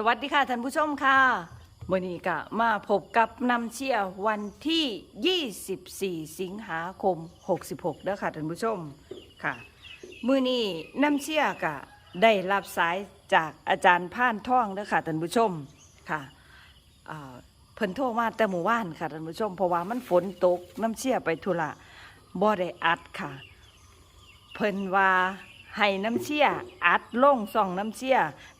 สวัสดีค่ะท่านผู้ชมค่ะมื่อนี้ก็มาพบกับนำเชียร์วันที่ 24 สิงหาคม 66เด้อค่ะท่านผู้ชมค่ะมื่อนี้นำเชียร์ก็ได้รับสายจากอาจารย์พ่านท่องเด้อค่ะท่านผู้ชมค่ะอ่าเพิ่นโทรมาแต่หมู่บ้านค่ะท่านผู้ชมเพราะว่ามันฝนตกน้ำเชียร์ไปธุระบ่ได้อัดค่ะ เพิ่นว่า ให้น้ำเชี่ยอัดลงส่องน้ำเชี่ย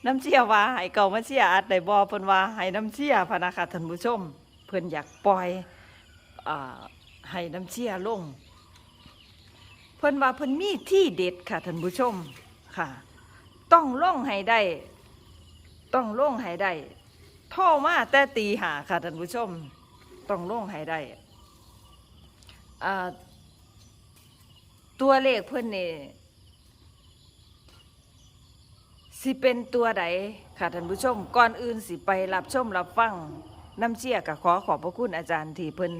น้ำเชี่ยว่าให้เก่ามาเชี่ยอัดได้บ่เพิ่นว่าให้น้ำเชี่ยพะนะคะท่านผู้ชม เพิ่นอยากปล่อยอให้น้ำเชี่ยลง เพิ่นว่าเพิ่นมีที่เด็ดค่ะท่านผู้ชมค่ะ ต้องลงให้ได้ ต้องลงให้ได้ท่อมาแต่ตีหาค่ะท่านผู้ชม ต้องลงให้ได้ตัวเลขเพิ่อนนี่ สิเป็นตัวใดค่ะท่านผู้ชมก่อนอื่นสิไปรับชมรับฟังน้ำเชี่ยกับขอขอบพระคุณอาจารย์ที่เพิ่น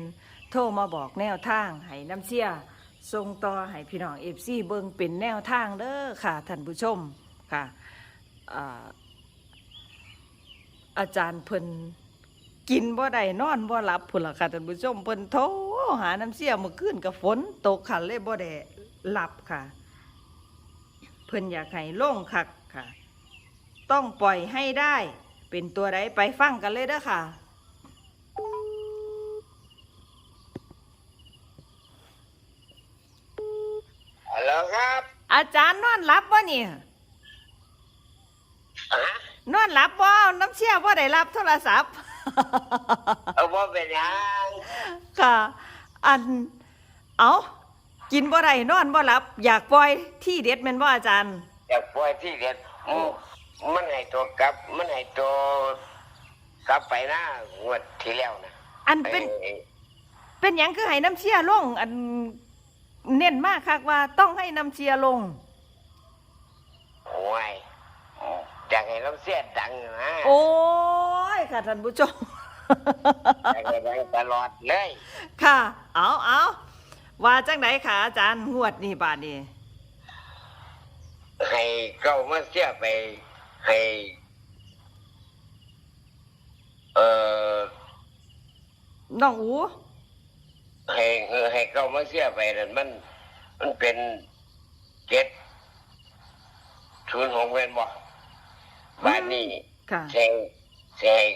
โทรมาบอกแนวทางให้น้ำเชี่ยส่งต่อให้พี่น้องเอฟซีเบิงเป็นแนวทางเด้อค่ะท่านผู้ชมค่ะอาอาจารย์เพิ่นกินบ่ได้นอนบ่หลับพุ่นล่ะค่ะท่านผู้ชมเพิ่นโทรหาน้ำเชี่ยเมื่อคืนกับฝนตกค่ะเลยบ่ได้หลับค่ะ เพิ่นอยากให้โล่งคักค่ะ ต้องปล่อยให้ได้ เป็นตัวใดไปฟังกันเลยเด้อค่ะ ฮัลโหลครับอาจารย์นอนหลับบ่เนี่ยฮะนอนหลับบ่น้ำเชี่ยบ่ได้รับโทรศัพท์ เอาว่าเป็นหยังค่ะ อัน เอากินบ่ได้นอนบ่หลับ อยากปล่อยที่เด็ดแม่นบ่อาจารย์ อยากปล่อยที่เด็ดอื มมันให้ตัวกลับ มันให้ตัวกลับไปหน้างวดที่แล้วนะอันเป็น ไอ้เป็นหยังคือให้น้ำเชี่ยลง อันเน้นมากคักว่าต้องให้น้ำเชี่ยลง โอ้ยอยากให้เราเสียดังนะโอ้ยค่ะท่านผู้ชม อยากให้ดังตลอดเลยค่ะ เอาเอาว่าจังไดค่ะอาจารย์งวดนี่บาดนี้ให้เก้ามาเสียไป ให้ เอ่อน้องอูให้เออให้เก้ามาเสียไปนั่นมัน มันเป็นเจ็ดศูนย์หกเป็นบ่บ้านนี้ค่ะแซงแซง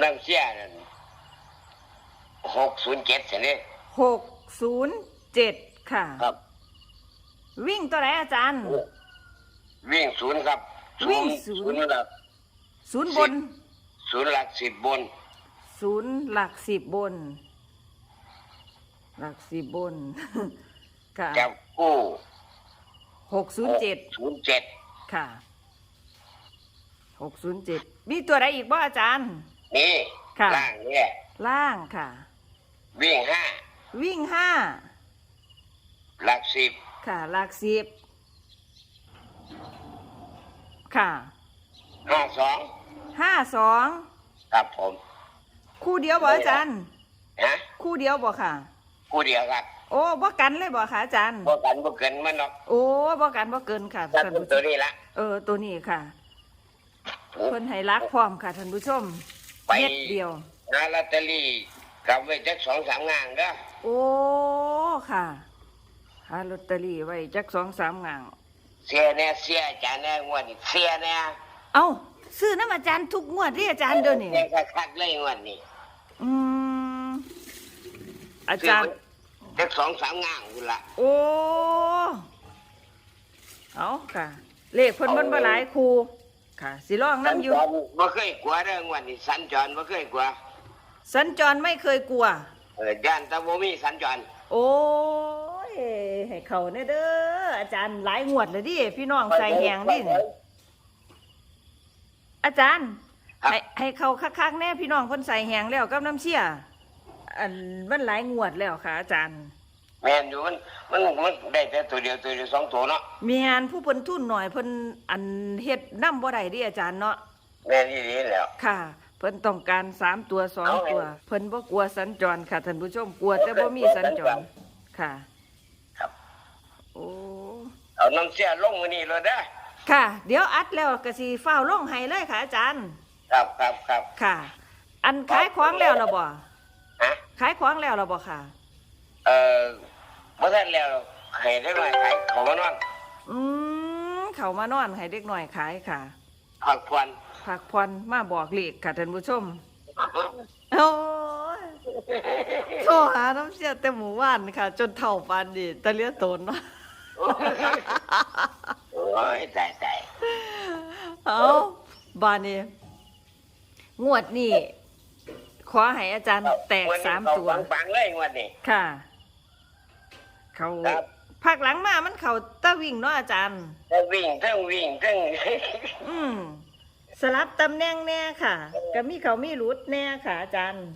น้ำเสียนั่นหกศูนย์เจ็ดสินี่หกศูนย์เจ็ดค่ะ ครับ วิ่งตัวไหนอาจารย์ วิ่งศูนย์ครับ วิ่งศูนย์ศูนย์ หลักศูนย์บน ศูนย์หลักสิบบน ศูนย์หลักสิบบน หลักสิบบน ค่ะจับกู้หกศูนย์เจ็ดศูนย์เจ็ดค่ะหกศูนย์เจ็ดมีตัวใดอีกบ่อาจารย์ นี่ค่ะ ล่างเนี่ยล่างค่ะ วิ่งห้าวิ่งห้าหลักสิบค่ะหลักสิบ ค่ะห้าสองห้าสองครับผมคู่เดียวบ่อาจารย์ฮะคู่เดียวบ่ค่ะ คู่เดียวครับโอ้บ่กันเลยบ่ค่ะอาจารย์พวกกันพวกเกินมันหรอกโอ้บ่กันบ่เกินค่ะถ้าท่านเป็นผู้ชตัวมนี้ละเออตัวนี้ค่ะเพิ่นให้รักพร้อมค่ะท่านผู้ชมไปเม็ดเดียวหาลอตเตอรี่กลับไว้จักสองสามงานเด้อโอ้ค่ะหาลอตเตอรี่ไว้จักสองสามงาง เสียแน่เสียจานแน่งวดนี้เสียแน่เอ้าซื้อน้ำอาจารย์ทุกงวดที่อาจารย์เดี๋ยวนี้เสียคักๆเลยงวดนี้อืมอาจารย์จักสองสามงานคุณละโอ้เอาค่ะ เลขเพิ่นมันบ่หลายครูค่ะสิลองสัญนำอจยู่รบ่เคยกลัวเด้องวดนี้สัญจรบ่เคยกลัวสัญจรไม่เคยกลัวเออย่านแตะบ่มีสัญจรโอ้ ยให้เขาเน่เด้ออาจารย์หลายงวดเลยดิพี่น้องใส่แหงดิเนี่ยอาจารย์ ให้ให้เขาคักๆแน่พี่น้องเพิ่นใส่แหงแล้วกับน้ำเชี่ยอันมันหลายงวดแล้วค่ะ อาจารย์แม่นอยู่มันมันมันได้แต่ตัวเดียวตัวเดียวสองตัวเนาะมีงานผู้เพิ่นทุนหน่อยเพิ่นอันเฮ็ดนำบ่ได้ดิอาจารย์เนาะแม่นอีหลีแล้วค่ะเพิ่นต้องการสามตัวสองเอาไงตัว เพิ่นบ่กลัวสัญจรค่ะท่านผู้ชมกลัวแต่บ่มีสัญจรค่ะครับ โอ้เอาน้ำเสียลงมื้อนี้เลยเด้อค่ะ เดี๋ยวอัดแล้วก็สิฟ้าวลงให้เลยค่ะอาจารย์คครับครับครับค่ะ อันขายของแล้วเหรอบ่ฮะขายของแล้วเหรอบ่ค่ะ เอ่อเมื่อท่านแล้วให้ได้หน่อยขายของมานอนอืมเขามานอนให้เด็กหน่อยขายค่ะพักผ่อนผักพรมาบอกเลขค่ะท่านผู้ชม โอ้ยโทรหาน้ำเสียแต่หมู่บ้านค่ะ จนเท่าปานดีตะเลียโตนเนาะ โอ้ยตายตายเอาบานนี้งวดนี้ขอให้อาจารย์แตกสามตัวปังๆเลยงวันนี้ค่ะ เขาครับภาคหลังมามันเขาตะวิ่งเนาะอาจารย์ทั้งวิ่งทั้งวิ่งทั้งอืมสลับตำแหน่งแน่ค่ะ ก็มีเขามีรุดแน่ค่ะ อาจารย์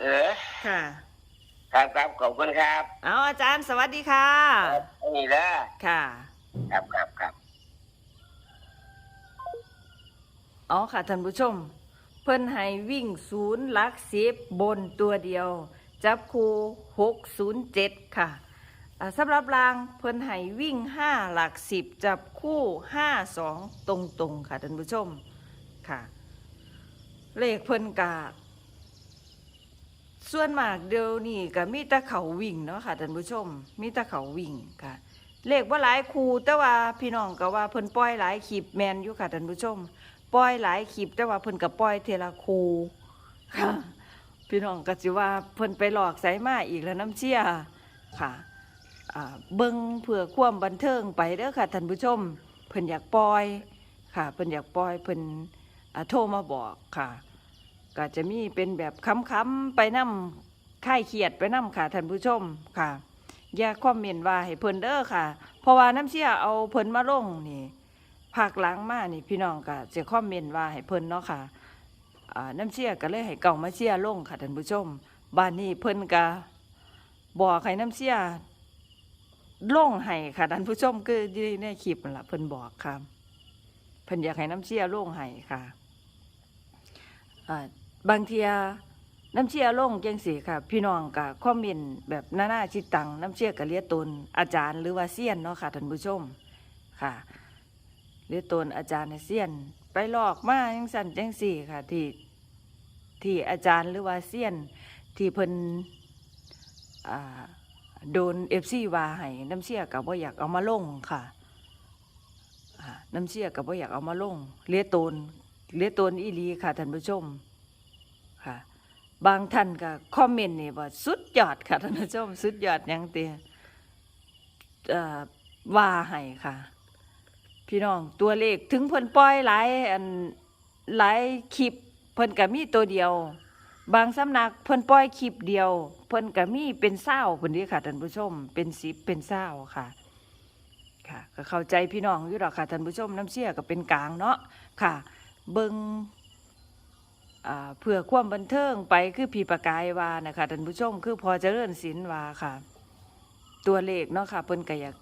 เออค่ะ ครับครับขอบคุณครับเอาอาจารย์สวัสดีค่ะนี่นะค่ะ ครับครับครับอ๋อค่ะท่านผู้ชม เพิ่นให้วิ่งศูนย์หลักสิบบนตัวเดียว จับคูหกศูนย์เจ็ดค่ะอ่าสำหรับรางเพิ่นให้วิ่งห้าหลักสิบจับคู่ห้าสองตรงๆค่ะท่านผู้ชมค่ะ เลขเพิ่นกา ส่วนมากเดี๋ยวนี่ก็มีแต่เขาวิ่งเนาะค่ะท่านผู้ชม มีแต่เขาวิ่งค่ะ เลขว่าหลายคูแต่ว่าพี่น้องก็ว่าเพิ่นปล่อยหลายคลิปแมนอยู่ค่ะท่านผู้ชมปล่อยหลายคลิปแต่ว่าเพิ่นก็ปล่อยเทละคูค่ะ พี่น้องก็สิว่าเพิ่นไปหลอกใส่มาอีกแล้วน้ำเชี่ยค่ะเบิ่งเพื่อความบันเทิงไปเด้อค่ะท่านผู้ชม เพิ่นอยากปล่อยค่ะ เพิ่นอยากปล่อยเพิ่นโทรมาบอกค่ะ ก็จะมีเป็นแบบค้ำๆไปนำค่ายเครียดไปนำค่ะท่านผู้ชมค่ะ อย่าคอมเมนต์ว่าให้เพิ่นเด้อค่ะ เพราะว่าน้ำเชี่ยเอาเพิ่นมาลงนี่ภาคหลังมานี่พี่น้องก็จะคอมเมนต์ว่าให้เพิ่นเนาะค่ะน้ำเชี่ยก็เลยให้เก่ามาเชี่ยลงค่ะท่านผู้ชมบ้านนี้เพิ่นก็บอกให้น้ำเชี่ยลงให้ค่ะท่านผู้ชมคือยู่ในคลิปนั่นล่ะเพิ่นบอกค่ะเพิ่นอยากให้น้ำเชี่ยลงให้ค่ะอ่า บางเทียน้ำเชี่ยลงจังสีค่ะ พี่น้องกับคอมเมนต์แบบหน้าๆชิดตังน้ำเชี่ยกับเลียตนอาจารย์หรือว่าเซียนเนาะค่ะท่านผู้ชมค่ะเลียตนอาจารย์เซียน ไปหลอกมาจังสันจังสี่ค่ะที่ที่อาจารย์หรือว่าเซียน ที่เพิ่นโดนเอฟซีว่าให้น้ำเชี่ยกับว่าอยากเอามาลงค่ะน้ำเชี่ยกับว่าอยากเอามาลงเลียตนเลียตนอีลีค่ะท่านผู้ชม ค่ะ บางท่านก็คอมเมนต์นี่ว่าสุดยอดค่ะท่านผู้ชมสุดยอดยังเตียว่าให้ค่ะ พี่น้องตัวเลขถึงเพิ่นปล่อยหลายอันหลายคลิปเพิ่นก็มีตัวเดียว บางสำนักเพิ่นปล่อยคลิปเดียว เพิ่นก็มีเป็นเศร้าเพิ่นนี้ค่ะท่านผู้ชม เป็นสิบเป็นเศร้าค่ะค่ะก็เข้าใจพี่น้องอยู่หรอกค่ะท่านผู้ชมน้ำเชี่ยก็เป็นกลางเนาะค่ะ เบิง เพื่อความบันเทิงไปคือผีประกายว่านะคะท่านผู้ชมคือพอจะเจริญศิลว่าค่ะ ตัวเลขเนาะค่ะเพิ่นก็อยาก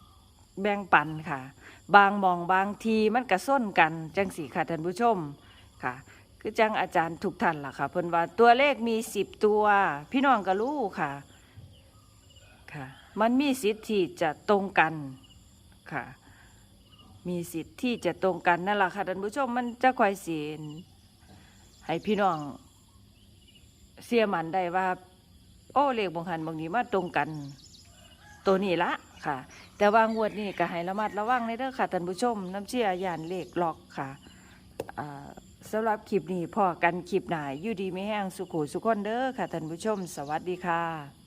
แบ่งปันค่ะ บางมองบางทีมันก็ส้นกันจังสีค่ะท่านผู้ชมค่ะ คือจังอาจารย์ทุกท่านล่ะค่ะเพิ่นว่าตัวเลขมีสิบตัว พี่น้องก็รู้ค่ะค่ะ มันมีสิทธิ์ที่จะตรงกันค่ะ มีสิทธิ์ที่จะตรงกันนั่นแหละค่ะท่านผู้ชมมันจะคอยสีน ให้พี่น้องเสียมันได้ว่า โอ้เลขบางหันบางนี้มาตรงกัน ตัวนี้ละค่ะ แต่ว่างวดนี้ก็ให้ระมัดระวังในเด้อค่ะท่านผู้ชม น้ำเชี่ยยานเลขหลอกค่ะอ่าสำหรับคลิปนี้พอกันคลิปหนาอยู่ดีไม่แห้งสุขุสุขคนเด้อค่ะท่านผู้ชม สวัสดีค่ะ